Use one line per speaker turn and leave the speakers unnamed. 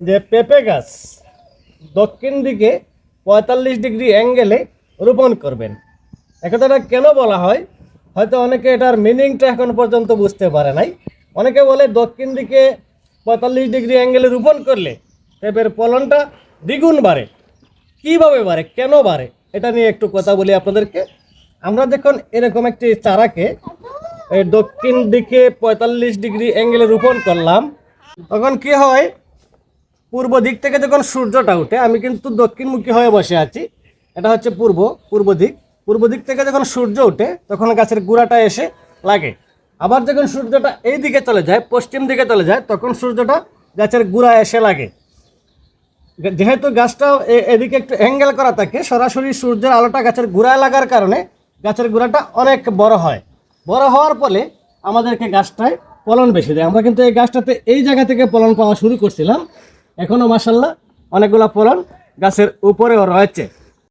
যে পেঁপে গাছ দক্ষিণ দিকে পঁয়তাল্লিশ ডিগ্রি অ্যাঙ্গেলে রোপণ করবেন। একথাটা কেন বলা হয়? হয়তো অনেকে এটার মিনিংটা এখন পর্যন্ত বুঝতে পারে নাই। অনেকে বলে দক্ষিণ দিকে পঁয়তাল্লিশ ডিগ্রি অ্যাঙ্গেলে রোপণ করলে পেঁপের ফলনটা দ্বিগুণ বাড়ে। কীভাবে বাড়ে? কেন বাড়ে? এটা নিয়ে একটু কথা বলি আপনাদেরকে। আমরা দেখুন এরকম একটি চারাকে দক্ষিণ দিকে পঁয়তাল্লিশ ডিগ্রি অ্যাঙ্গেলে রোপণ করলাম, তখন কি হয়? পূর্ব দিক থেকে যখন সূর্যটা উঠে আমি কিন্তু দক্ষিণমুখী হয়ে বসে আছি। এটা হচ্ছে পূর্ব পূর্ব দিক। পূর্ব দিক থেকে যখন সূর্য ওঠে, তখন গাছের গুঁড়াটা এসে লাগে। আবার যখন সূর্যটা এই দিকে চলে যায়, পশ্চিম দিকে চলে যায়, তখন সূর্যটা গাছের গুঁড়া এসে লাগে। যেহেতু গাছটা এদিকে একটু অ্যাঙ্গেল করা থাকে, সরাসরি সূর্যের আলোটা গাছের গোড়ায় লাগার কারণে গাছের গোড়াটা অনেক বড় হয়। বড় হওয়ার ফলে আমাদেরকে গাছটায় ফলন বেশি দেয়। আমরা কিন্তু এই গাছটাতে এই জায়গা থেকে ফলন পাওয়া শুরু করছিলাম। এখনও মাসাল্লাহ অনেকগুলো ফলন গাছের উপরেও রয়েছে।